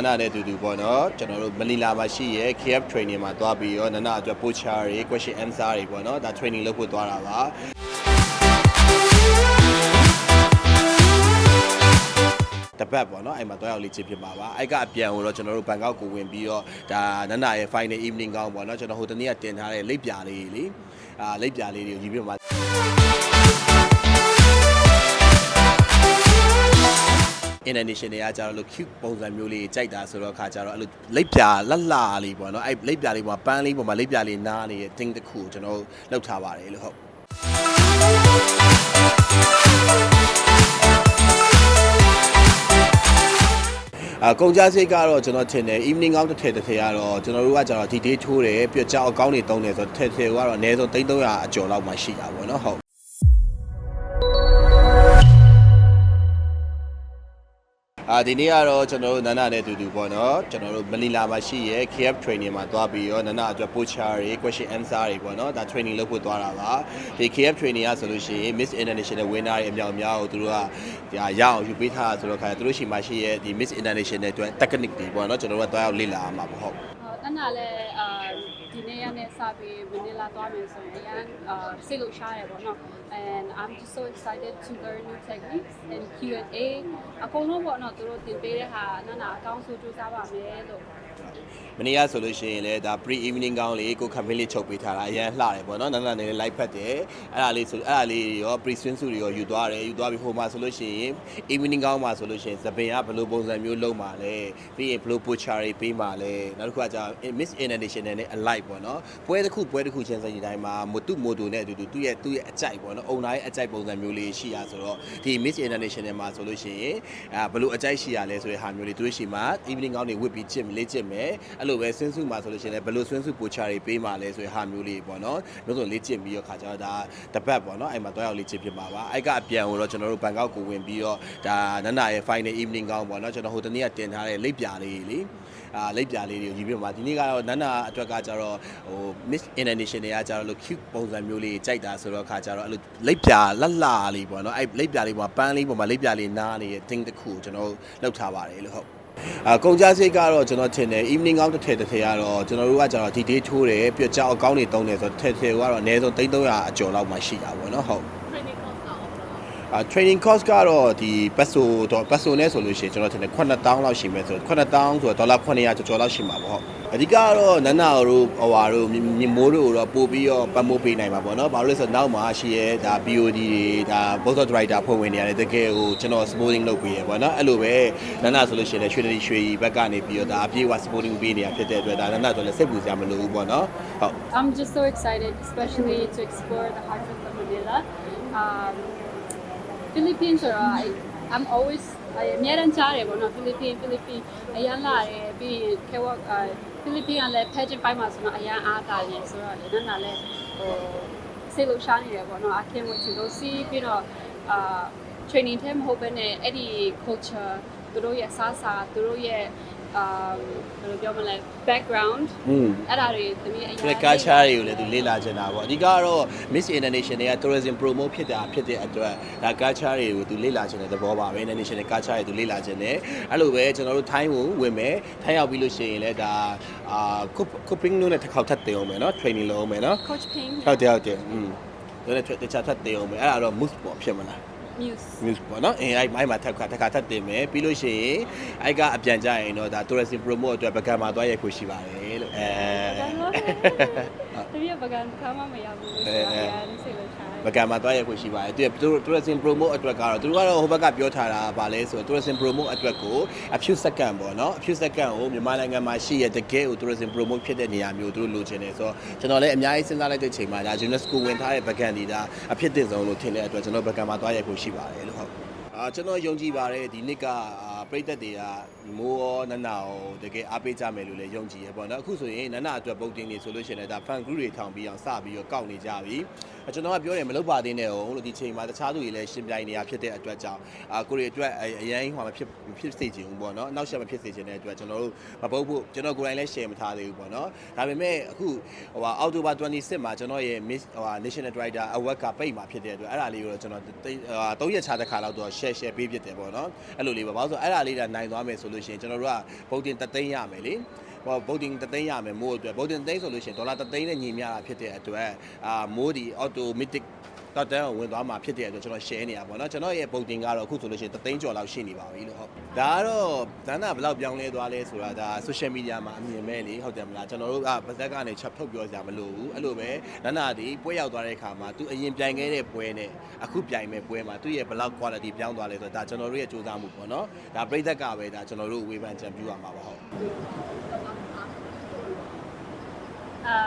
နနာနဲ့အတူတူပေါ့နော်ကျွန်တော်တို့မနီလာမှာရှိရဲ KF training မှာသွားပြီးတော့နနာအတွက် poacher တွေ question answer တွေပေါ့နော်ဒါ training လုပ်ဖို့သွားတာပါတပတ်ပေါ့နော်အဲ့မှာတော့ရောက်လေးချစ်ဖြစ်ပါပါအဲ့ကအပြန်ကိုတော့ကျွန်တော်တို့ဘန်ကောက်ကိုဝင်ပြီးတော့ဒါနနရဲ့ final evening ကောင်းပေါ့နော်ကျွန်တော်ဟိုတနေ့ကတင်ထားတဲ့လိပ်ပြာလေးတွေလေအာလိပ်ပြာလေးတွေကိုယူပြီးတော့မှ international တွေကကြတော့လို့ cute ပုံစံမျိုးလေးကြိုက်တာဆိုတော့ခါကြတော့အဲ့လိုလိပ်ပြာလှလှလေးပေါ့နော်အဲ့လိပ်ပြာလေးပေါ်ပန်းလေးပေါ်မှာလိပ်ပြာလေးနားနေတဲ့ thing တစ်ခုကိုကျွန်တော်တို့လောက်ထားပါတယ်လို့ဟုတ်အကုန်ကြစိတ်ကတော့ကျွန်တော်ထင်တယ် evening out တစ်ထည်တစ်ထည်ကတော့ကျွန်တော်တို့ကကြတော့ဒီ day ထိုးတယ်ပြကြောက်အကောင်းတွေတုံးတယ်ဆိုတော့ထည်ထည်ကတော့အနည်းဆုံး3300အကျော်လောက်မှရှိတာပေါ့နော်ဟုတ် ဒီနေ့ကတော့ကျွန်တော်တို့နန္ဒနဲ့အတူတူပေါ့နော်ကျွန်တော်တို့မနီလာမှာရှိရဲ KF training မှာသွားပြီးတော့နန္ဒအတွက် poacher တွေ question answer တွေပေါ့နော်ဒါ training လုပ်ဖို့သွားတာပါဒီ KF training ကဆိုလို့ရှိရင် Miss International winner တွေအမြောက်အများကိုသူတို့ကဒါရအောင်ယူပေးထားတာဆိုတော့ခါကျသူတို့ရှိမှရှိရဲဒီ Miss International အတွက် technique တွေပေါ့နော်ကျွန်တော်တို့ကသွားရောက်လေ့လာရမှာပေါ့ဟုတ်တန်းတာလည်းအာဒီ နေ့ရနဲ့စပြီးမနီလာသွားမယ်ဆိုရင်အရန်အာစိတ်လှရှားရပေါ့နော် and I'm just so excited to learn new techniques and Q&A အကုန်လုံးပေါ့နော်သူတို့သင်ပေးတဲ့ဟာနာနာအကောင်းဆုံးကြိုးစားပါမယ်လို့ မနေ့ကဆိုလို့ရှိရင်လည်းဒါ pre evening ကောင်းလေးကို campaign လေးချုပ်ပေးထားတာအရန်လှတယ်ပေါ့နော်နန်းနန်းနေလေး live ဖတ်တယ်အဲ့ဒါလေးဆိုအဲ့ဒါလေးတွေရော pre swim suit တွေရောယူသွားတယ်ယူသွားပြီးဟိုမှာဆိုလို့ရှိရင် evening ကောင်းမှာဆိုလို့ရှိရင်သပင်ကဘယ်လိုပုံစံမျိုးလုံးပါလဲပြီးရင်ဘယ်လို poacher တွေပေးပါလဲနောက်တစ်ခုကကြာ Miss International နဲ့ alike ပေါ့နော်ပွဲတစ်ခုပွဲတစ်ခုချင်းစတဲ့တိုင်းမှာမတူမိုတိုနဲ့အတူတူသူ့ရဲ့သူ့ရဲ့အကြိုက်ပေါ့နော်အုံနာရဲ့အကြိုက်ပုံစံမျိုးလေးရှိရဆိုတော့ဒီ Miss International မှာဆိုလို့ရှိရင်အဲဘယ်လိုအကြိုက်ရှိရလဲဆိုတဲ့ဟာမျိုးလေးသူတို့ရှိမှာ evening ကောင်းတွေဝတ်ပြီးချစ်လေ့ကျင့်မယ်အဲ့လိုပဲဆွင်းစုမှာဆိုလို့ရှိရင်လည်းဘယ်လိုဆွင်းစုပိုချာတွေပေးမှာလဲဆိုတဲ့ဟာမျိုးလေးပေါ့နော်မျိုးစုံလေ့ကျင့်ပြီးတော့ခါကြတော့ဒါတပတ်ပေါ့နော်အဲ့မှာတော့ရောက်လေ့ကျင့်ဖြစ်မှာပါအဲ့ကအပြန်ကိုတော့ကျွန်တော်တို့ဘန်ကောက်ကိုဝင်ပြီးတော့ဒါနန္ဒရဲ့ final evening ကောင်းပေါ့နော်ကျွန်တော်ဟိုတနေ့ကတင်ထားတဲ့လိပ်ပြာလေးတွေလေအာလိပ်ပြာလေးတွေကိုယူပြီးတော့မှဒီနေ့ကတော့နန္ဒအတွက်ကကြတော့ဟို Miss International တွေကကြတော့လို့ cute ပုံစံမျိုးလေးကြိုက်တာဆိုတော့ခါကြတော့အဲ့လိုလိပ်ပြာလှလှလေးပေါ့နော်အဲ့လိပ်ပြာလေးပေါ်ပန်းလေးပေါ်မှာလိပ်ပြာလေးနားနေတဲ့ thing တစ်ခုကိုကျွန်တော်တို့လောက်ထားပါတယ်လို့ဟုတ် အကုန်ကြစိတ်ကတော့ကျွန်တော်ထင်တယ် evening out တစ်ထည်တစ်ထည်ကတော့ကျွန်တော်တို့ကကြတော့ဒီ day ထိုးတယ်ပြကြောက်အကောင်းတွေတုံးတယ်ဆိုတော့ထည်ထည်ကတော့အနည်းဆုံး3300အကျော်လောက်မှရှိတာပေါ့နော်ဟုတ်အာ training cost ကတော့ဒီပတ်ဆိုတော့ပတ်ဆိုနဲ့ဆိုလို့ရှိရင်ကျွန်တော်ထင်တယ်9000လောက်ရှိမယ်ဆိုတော့9000ဆိုတော့ဒေါ်လာ900ကျော်ကျော်လောက်ရှိမှာပေါ့ဟုတ် အဓိကကတော့နန္နာတို့ဟိုဟာတို့မြမိုးတို့တော့ပို့ပြီးတော့ပတ်မိုးပေးနိုင်မှာပေါ့နော်ဘာလို့လဲဆိုတော့နောက်မှာရှိရဲဒါ BOD တွေဒါ board of director ဖွဲ့ဝင်နေရတယ်တကယ်ကိုကျွန်တော် supporting လုပ်ပေးရပေါ့နော်အဲ့လိုပဲနန္နာဆိုလို့ရှိရင်လည်းရွှေတရီရွှေကြီးဘက်ကနေပြီးတော့ဒါအပြည့်အဝ supporting ပေးနေရဖြစ်တဲ့အတွက်ဒါနန္နာတို့လည်းစိတ်ပူစရာမလိုဘူးပေါ့နော်ဟုတ် I'm just so excited especially to explore the heart of Manila um Philippines or I I'm always အများရန်ကြားတယ်ပေါ့နော် Philippines Philippines အရန်လာတယ်ပြီးရင် K-walk အဲ Philippines ကလည်း pageant ပိုင်းမှာဆိုတော့အရန်အားတာတယ်ဆိုတော့လည်းနားလည်းဟိုစိတ်လှရှားနေတယ်ပေါ့နော် I can't wait to go see ပြီးတော့အာ training ထဲမဟုတ်ဘဲနဲ့အဲ့ဒီ culture သူတို့ရဲ့စားစာသူတို့ရဲ့ အာဘယ်လိုပြောမလဲ background อืม အဲ့ဒါတွေတမီးအရင် ဒီကာချားတွေကိုလည်းသူလေ့လာချင်တာပေါ့အဓိကတော့ Miss International က tourism promote ဖြစ်တာဖြစ်တဲ့အတွက်ဒါကာချားတွေကိုသူလေ့လာချင်တဲ့သဘောပါပဲ International ကာချားတွေသူလေ့လာချင်တယ်အဲ့လိုပဲကျွန်တော်တို့ထိုင်းကိုဝင်မယ်ထိုင်းရောက်ပြီးလို့ရှိရင်လည်းဒါအာ cooking လို့နဲ့တစ်ခေါက်ထပ်တင်အောင်မယ်နော် training လုပ်အောင်မယ်နော် coach ping ဟုတ်တယ်ဟုတ်တယ်อืมဒါနဲ့တခြားထပ်တင်အောင်မယ်အဲ့ဒါတော့ mousse ပေါ့ဖြစ်မလား muse muse ပေါ့နော်အင်းအဲ့မိုင်းမှာထပ်ခါတစ်ခါထပ်တင်မယ်ပြီးလို့ရှိရင်အဲ့ကအပြန်ကြရင်တော့ဒါ tourism promote အတွက်ပကံမှာသွားရိုက်ခွင့်ရှိပါတယ်လို့အဲ တမီးပကံခါမမရဘူးဆိုတော့အရင်စိတ်လှရှားပကံမှာသွားရိုက်ခွင့်ရှိပါတယ်သူ tourism promote အတွက်ကတော့သူတို့ကတော့ဟိုဘက်ကပြောထားတာဗာလဲဆိုတော့ tourism promote အတွက်ကိုအဖြူစက္ကန့်ပေါ့နော်အဖြူစက္ကန့်ကိုမြန်မာနိုင်ငံမှာရှိရတကယ်ကို tourism promote ဖြစ်တဲ့နေရာမျိုးသူတို့လိုချင်တယ်ဆိုတော့ကျွန်တော်လည်းအများကြီးစဉ်းစားလိုက်တဲ့ချိန်မှာဒါ UNESCO ဝင်ထားတဲ့ပကံဒီဒါအဖြစ်တင်ဆုံးလို့ထင်တဲ့အတွက်ကျွန်တော်ပကံမှာသွားရိုက်ခွင့်ရှိပါတယ်လို့ဟုတ်အာကျွန်တော်ယုံကြည်ပါတယ်ဒီနှစ်ကအာ ပရိသတ်တွေကမိုးရောနန္နာရောတကယ်အားပေးကြမယ်လို့လည်းယုံကြည်ရပေါ့နော်အခုဆိုရင်နန္နာအတွက်ပုတ်တင်နေဆိုလို့ရှိရင်လည်းဒါ fan group တွေထောင်ပြီးအောင်စပြီးတော့ကောက်နေကြပြီအကျွန်တော်ကပြောတယ်မလုပ်ပါသေးနဲ့ဟုတ်လို့ဒီချိန်မှာတခြားသူတွေလည်းရှင်းပြိုင်နေရဖြစ်တဲ့အတွက်ကြောင့်အာကိုရီအတွက်အအရင်ဟိုမှာဖြစ်ဖြစ်စေချင်ဘူးပေါ့နော်အနောက်ရှက်မဖြစ်စေချင်တဲ့အတွက်ကျွန်တော်တို့မပုတ်ဖို့ကျွန်တော်ကိုယ်တိုင်လည်း share မထားသေးဘူးပေါ့နော်ဒါပေမဲ့အခုဟိုဟာအောက်တိုဘာ26မှာကျွန်တော်ရဲ့ Miss ဟိုဟာ National Director Award ကပိတ်မှာဖြစ်တဲ့အတွက်အဲ့ဒါလေးကိုတော့ကျွန်တော်3ရက်ခြားတစ်ခါလောက်တော့ share share ပေးဖြစ်တယ်ပေါ့နော်အဲ့လိုလေးပါဘာလို့ဆိုအဲ့ဒါလေးဒါနိုင်သွားမယ်ဆိုလို့ရှိရင်ကျွန်တော်တို့ကဗုဒ္ဓင်တသိန်းရမယ်လေဟောဗုဒ္ဓင်တသိန်းရမယ်မိုးအတွက်ဗုဒ္ဓင်သိန်းဆိုလို့ရှိရင်ဒေါ်လာတသိန်းနဲ့ညီမျှတာဖြစ်တဲ့အတွက်အာမိုးဒီ automatic တော့တ န်းကိုဝင်သွားမှာဖြစ်တဲ့အတွက်ကျွန်တော် share နေရပါတော့ကျွန်တော်ရဲ့ပုံတင်ကတော့အခုဆိုလို့ရှိရင်တသိန်းကျော်လောက်ရှိနေပါပြီလို့ဟုတ်ဒါကတော့ဇန်နာဘယ်လောက်ပြောင်းလဲသွားလဲဆိုတာဒါ social media မှာအမြင်မဲ့လေဟုတ်တယ်မလားကျွန်တော်တို့ကပါဇက်ကနေချက်ထုတ်ပြောစရာမလိုဘူးအဲ့လိုပဲနန္နာဒီပွဲရောက်သွားတဲ့အခါမှာသူအရင်ပြိုင်ခဲ့တဲ့ပွဲနဲ့အခုပြိုင်မဲ့ပွဲမှာသူ့ရဲ့ဘယ်လောက် quality ပြောင်းသွားလဲဆိုတော့ဒါကျွန်တော်တို့ရဲ့စူးစမ်းမှုပေါ့နော်ဒါပြိသက်ကပဲဒါကျွန်တော်တို့ဝေဖန်ကြံပြရမှာပါဟုတ် အာ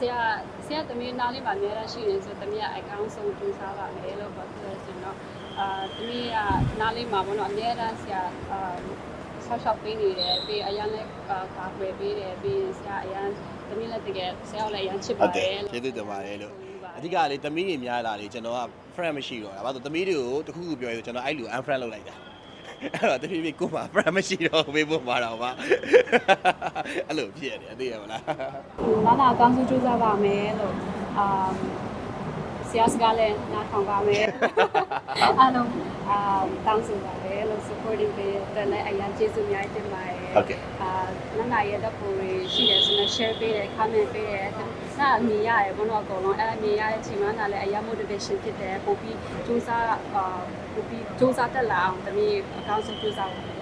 ဆရာဆရာတမီးနားလေးပါအများရရှိနေဆိုတမီးကအကောင်းဆုံးကြိုးစားပါမယ်လို့ပြောပြဆိုတော့အာတမီးကနားလေးမှာဘောနော်အများရဆရာအာဆောက်ရှောက်ပေးနေတယ်ပြီးအရန်လည်းကာကွယ်ပေးတယ်ပြီးဆရာအရန်တမီးလည်းတကယ်ဆရာကိုလည်းအရန်ချစ်ဟုပါတ်တယ်တယ်ကျေးဇူးတင်ပါတယ်လို့အဓိကလေသမီးတွေများလာလေကျွန်တော်က friend မရှိတော့တာဘာလို့သမီးတွေကိုတခုခုပြောရဆိုကျွန်တော်အဲ့လို unfriend လုပ်လိုက်တာ အဲ့တော့တဖြည်းဖြည်းကိုယ်မှာ friend မရှိတော့ဘူးဘယ်မှာတော့ပါအဲ့လိုဖြစ်ရတယ်အသိရမလားနာနာအကောင်းဆုံးကြိုးစားပါမယ်လို့အာဆရာစကားလည်းနားထောင်ပါမယ်အားလုံးအာတောင်းဆိုပါတယ်လို့ supporting ပေးတဲ့လည်းအရင်ကျေးဇူးအများကြီးတင်ပါတယ်ဟုတ်ကဲ့အာနာနာရဲ့တပ်ပေါ်တွေရှိတယ်ဆိုတော့ share ပေးတယ် comment ပေးတယ်နာအမြင်ရတယ်ဘုန်းတော်အကုန်လုံးအဲ့အမြင်ရတဲ့အချိန်မှာနာလည်းအရင် motivation ဖြစ်တယ်ပို့ပြီးစူးစမ်းအာပို့ပြီးစူးစမ်းတက်လာအောင်တမီးအကောင်းဆုံးစူးစမ်းပါ